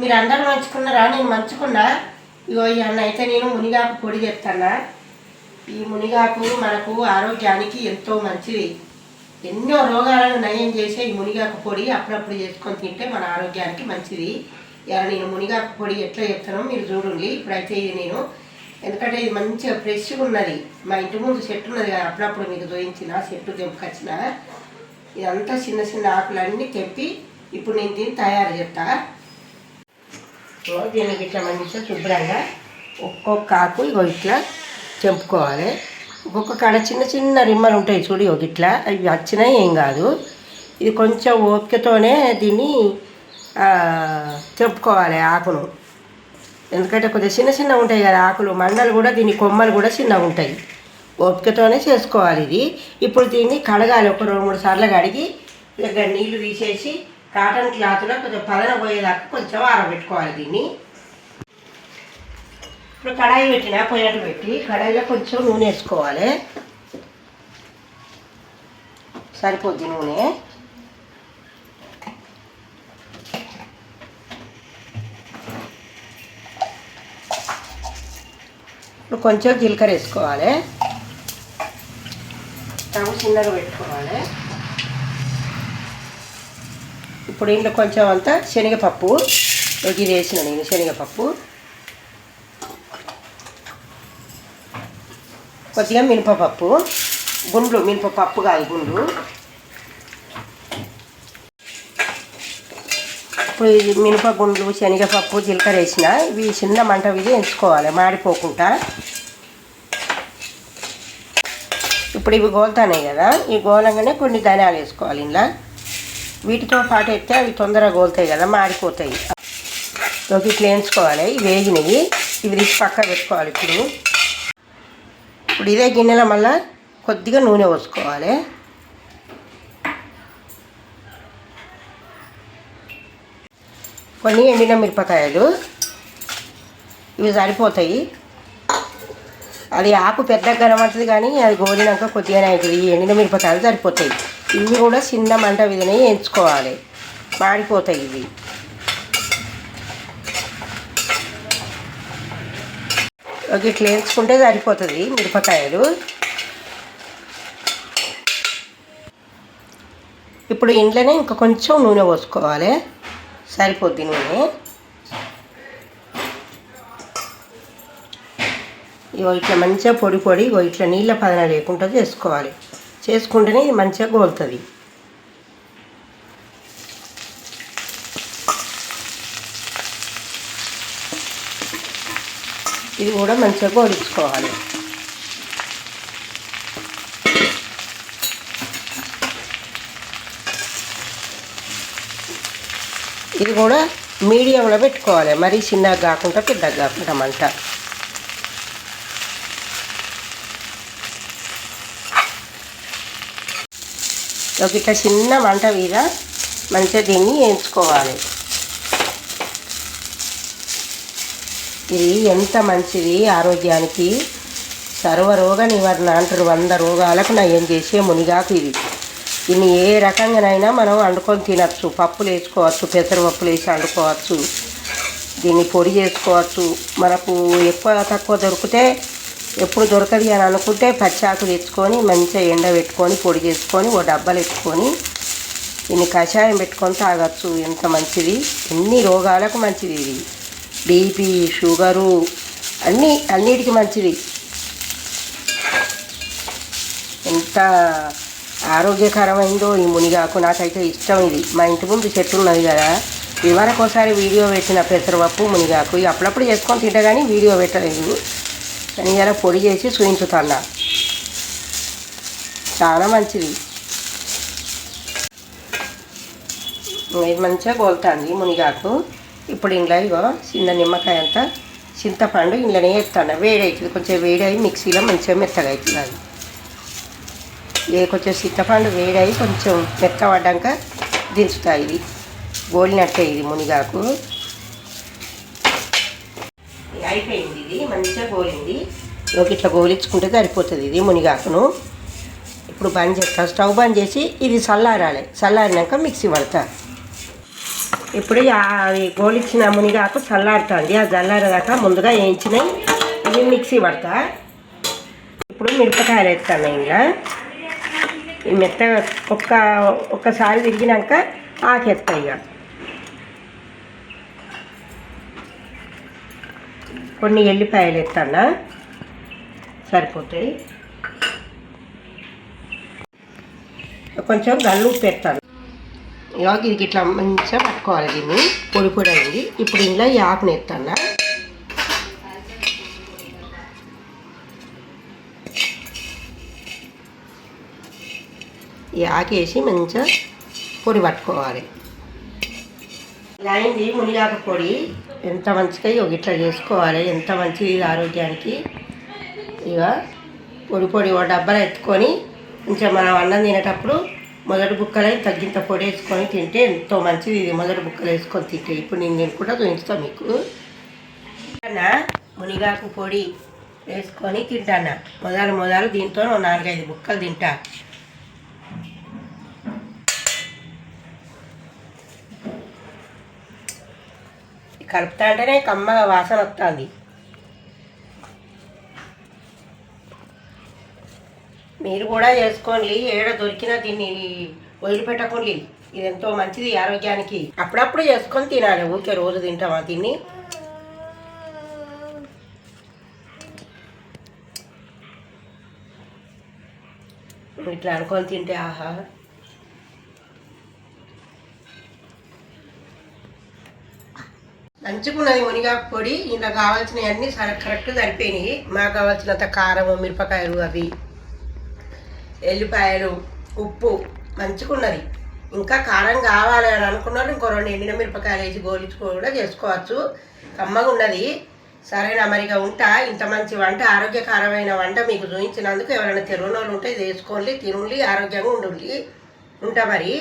మీరు అందరూ మంచుకున్నారా? నేను మంచుకున్నా. ఇగో అన్న అయితే నేను మునిగాకు పొడి చెప్తానా ఈ మునిగాకు మనకు ఆరోగ్యానికి ఎంతో మంచిది. ఎన్నో రోగాలను నయం చేసే ఈ మునిగాకు పొడి అప్పుడప్పుడు చేసుకొని తింటే మన ఆరోగ్యానికి మంచిది. ఇలా నేను మునిగాకు పొడి ఎట్లా చెప్తానో మీరు చూడండి. ఇప్పుడైతే ఇది నేను ఎందుకంటే ఇది మంచిగా ఫ్రెష్గా ఉన్నది. మా ఇంటి ముందు చెట్టు ఉన్నది కదా అప్పుడప్పుడు మీకు జోయించిన చెట్టు తెంపుకొచ్చిన. ఇదంతా చిన్న చిన్న ఆకులన్నీ తెంపి ఇప్పుడు నేను దీన్ని తయారు చేస్తాను దీనికి ఇట్లా మంచిగా శుభ్రంగా ఒక్కొక్క ఆకు ఇగో ఇట్లా చెంపుకోవాలి. ఒక్కొక్క కాడ చిన్న చిన్న రిమ్మలు ఉంటాయి చూడు ఒక ఇట్లా అవి వచ్చినా ఏం కాదు. ఇది కొంచెం ఓపికతోనే దీన్ని చెంపుకోవాలి ఆకును. ఎందుకంటే కొద్దిగా చిన్న చిన్న ఉంటాయి కదా ఆకులు మండలు కూడా దీని కొమ్మలు కూడా చిన్నగా ఉంటాయి. ఓపికతోనే చేసుకోవాలి ఇది. ఇప్పుడు దీన్ని కడగాలి. ఒక రెండు మూడు సార్లు కడిగి దగ్గర నీళ్ళు తీసేసి కాటన్ క్లాత్లో కొంచెం పదన పోయేదాకా కొంచెం ఆరబెట్టుకోవాలి దీన్ని. ఇప్పుడు కడాయి పెట్టిన పొయ్యట పెట్టి కడాయిలో కొంచెం నూనె వేసుకోవాలి. సరిపోద్ది నూనె. ఇప్పుడు కొంచెం జీలకర్ర వేసుకోవాలి. స్టవ్ చిన్నగా పెట్టుకోవాలి. ఇప్పుడు ఇంట్లో కొంచెం అంతా శనగపప్పు ఇది వేసిన నేను శనగపప్పు. కొద్దిగా మినపపప్పు. గుండ్లు మినపపప్పు కాదు గుండ్లు. ఇప్పుడు ఇది మినప గుండ్లు శనగపప్పు జీలకర్ర వేసిన ఇవి చిన్న మంట ఇది ఎంచుకోవాలి మాడిపోకుండా. ఇప్పుడు ఇవి గోలుతానే కదా ఈ గోలంగానే కొన్ని ధనియాలు వేసుకోవాలి ఇలా వీటితో పాటు ఎత్తే అవి తొందరగా గోలుతాయి కదా మారిపోతాయి లోకి ఇట్లా వేయించుకోవాలి. ఇవి వేగినవి. ఇవి తీసి పక్క పెట్టుకోవాలి ఇప్పుడు. ఇప్పుడు ఇదే గిన్నెలో మళ్ళీ కొద్దిగా నూనె పోసుకోవాలి. కొన్ని ఎండిన మిరపకాయలు. ఇవి సరిపోతాయి. అది ఆకు పెద్దగా కనబడుతుంది కానీ అది గోలినాక కొద్దిగానే అవుతుంది ఈ ఎండిన మిరపకాయలు సరిపోతాయి. ఇవి కూడా చిన్న మంట విధనే ఎంచుకోవాలి. మాడిపోతాయి ఇవి. ఒక ఇట్లా వేయించుకుంటే సరిపోతుంది మిరపకాయలు. ఇప్పుడు ఇంట్లోనే ఇంకా కొంచెం నూనె పోసుకోవాలి. సరిపోద్ది నూనె. ఇగో ఇట్లా మంచిగా పొడి పొడి ఇగో ఇట్లా నీళ్ళ పదన లేకుండా చేసుకోవాలి. చేసుకుంటేనే ఇది మంచిగా గోలుతుంది. ఇది కూడా మంచిగా గోలించుకోవాలి. ఇది కూడా మీడియంలో పెట్టుకోవాలి. మరీ చిన్నగా కాకుండా పెద్దగా కాకుండా అంటారు ఇట్లా చిన్న మంట మీద మంచిగా దీన్ని వేయించుకోవాలి. ఇది ఎంత మంచిది ఆరోగ్యానికి. సర్వరోగ నివారణ అంటారు. వంద రోగాలకు నయం చేసే మునిగాకు ఇది. దీన్ని ఏ రకంగానైనా మనం వండుకొని తినచ్చు. పప్పులు వేసుకోవచ్చు పెసరపప్పులు వేసి వండుకోవచ్చు. దీన్ని పొడి చేసుకోవచ్చు. మనకు ఎక్కువ తక్కువ దొరికితే ఎప్పుడు దొరకది అని అనుకుంటే పచ్చాకు తెచ్చుకొని మంచిగా ఎండబెట్టుకొని పొడి చేసుకొని ఓ డబ్బాలు పెట్టుకొని దీన్ని కషాయం పెట్టుకొని తాగొచ్చు. ఎంత మంచిది? ఎన్ని రోగాలకు మంచిది ఇది? బీపీ షుగరు అన్నీ అన్నిటికీ మంచిది. ఎంత ఆరోగ్యకరమైందో ఈ మునిగాకు. నాకైతే ఇష్టం ఇది. మా ఇంటి ముందు చెట్టు ఉన్నది కదా ఇవరకు ఒకసారి వీడియో పెట్టిన పెసరపప్పు మునిగాకు అప్పుడప్పుడు చేసుకొని తింటా కానీ వీడియో పెట్టలేదు. కానీ ఇలా పొడి చేసి చూపించుతున్నా చాలా మంచిది. ఇది మంచిగా గోలుతుంది మునిగాకు. ఇప్పుడు ఇంట్లో ఇగో చిన్న నిమ్మకాయ అంతా చింతపండు ఇంట్లోనే వేస్తాను వేడి అవుతుంది కొంచెం వేడి అయి మిక్సీలో మంచిగా మెత్తగా అవుతుంది. అది ఏ కొంచెం చింతపండు వేడి కొంచెం మెత్తపడ్డాక దించుతాయి ఇది. గోలినట్టే ఇది మునిగాకు. అయిపోయింది ఇది మంచిగా గోలింది. ఒక ఇట్లా గోలించుకుంటే సరిపోతుంది ఇది మునిగాకును. ఇప్పుడు బంద్ చేస్తా. స్టవ్ బంద్ చేసి ఇది చల్లారాలి. చల్లారినాక మిక్సీ పడతా. ఇప్పుడు ఈ అది గోలిచ్చిన మునిగాకు చల్లారుతుంది. ఆ చల్లారేదాకా ముందుగా వేయించినాయి ఇవి మిక్సీ పడతా. ఇప్పుడు మిరపకాయలు వేస్తాను ఇంకా ఈ మెత్తగా ఒక్క ఒక్కసారి తిరిగినాక ఆకేస్తాయి ఇక. కొన్ని ఎల్లిపాయలు ఎత్తానా సరిపోతాయి. కొంచెం గల్లు ఉప్పు ఎత్తాను ఇలాగ ఇది ఇట్లా మంచిగా పట్టుకోవాలి దీన్ని. పొడి పొడి అయింది. ఇప్పుడు ఇంట్లో ఈ ఆకుని ఎత్తాను ఈ ఆకేసి మంచిగా పొడి పట్టుకోవాలి. ఇలా అయింది మునిగాకు పొడి. ఎంత మంచిగా ఇగో ఇట్లా చేసుకోవాలి ఎంత మంచిది ఆరోగ్యానికి. ఇక పొడి పొడి ఒక డబ్బాలో ఎత్తుకొని కొంచెం మనం అన్నం తినేటప్పుడు మొదటి బుక్కలై తగ్గింత పొడి వేసుకొని తింటే ఎంతో మంచిది. ఇది మొదటి బుక్కలు వేసుకొని తింటే. ఇప్పుడు నేను నేను కూడా చూపిస్తాను మీకు మునిగాకు పొడి వేసుకొని తింటాను మొదలు మొదలు దీంతో నాలుగైదు బుక్కలు తింటా. కలుపుతా అంటేనే కమ్మగా వాసన వస్తుంది. మీరు కూడా చేసుకోండి. ఏడ దొరికినా దీన్ని వదిలిపెట్టకండి ఇది ఎంతో మంచిది ఆరోగ్యానికి. అప్పుడప్పుడు చేసుకొని తినాలి. ఊరికే రోజు తింటామా తిని ఇట్లా అనుకొని తింటే ఆహా. దంచుకున్నది మునిగాకు పొడి ఇంట్లో కావాల్సినవన్నీ సర కరెక్ట్ సరిపోయినాయి. మాకు కావాల్సినంత కారం మిరపకాయలు అవి ఎల్లిపాయలు ఉప్పు మంచుకున్నది ఇంకా కారం కావాలి అని అనుకున్నారు ఇంకో రెండు ఎండిన మిరపకాయలు వేసి గోలించుకో కూడా చేసుకోవచ్చు. కమ్మగా ఉన్నది సరేనా మరిగా ఉంటా. ఇంత మంచి వంట ఆరోగ్యకరమైన వంట మీకు చూపించినందుకు ఎవరైనా తిరునోళ్ళు ఉంటే చేసుకోండి తినుండి ఆరోగ్యంగా ఉండండి. ఉంటా మరి.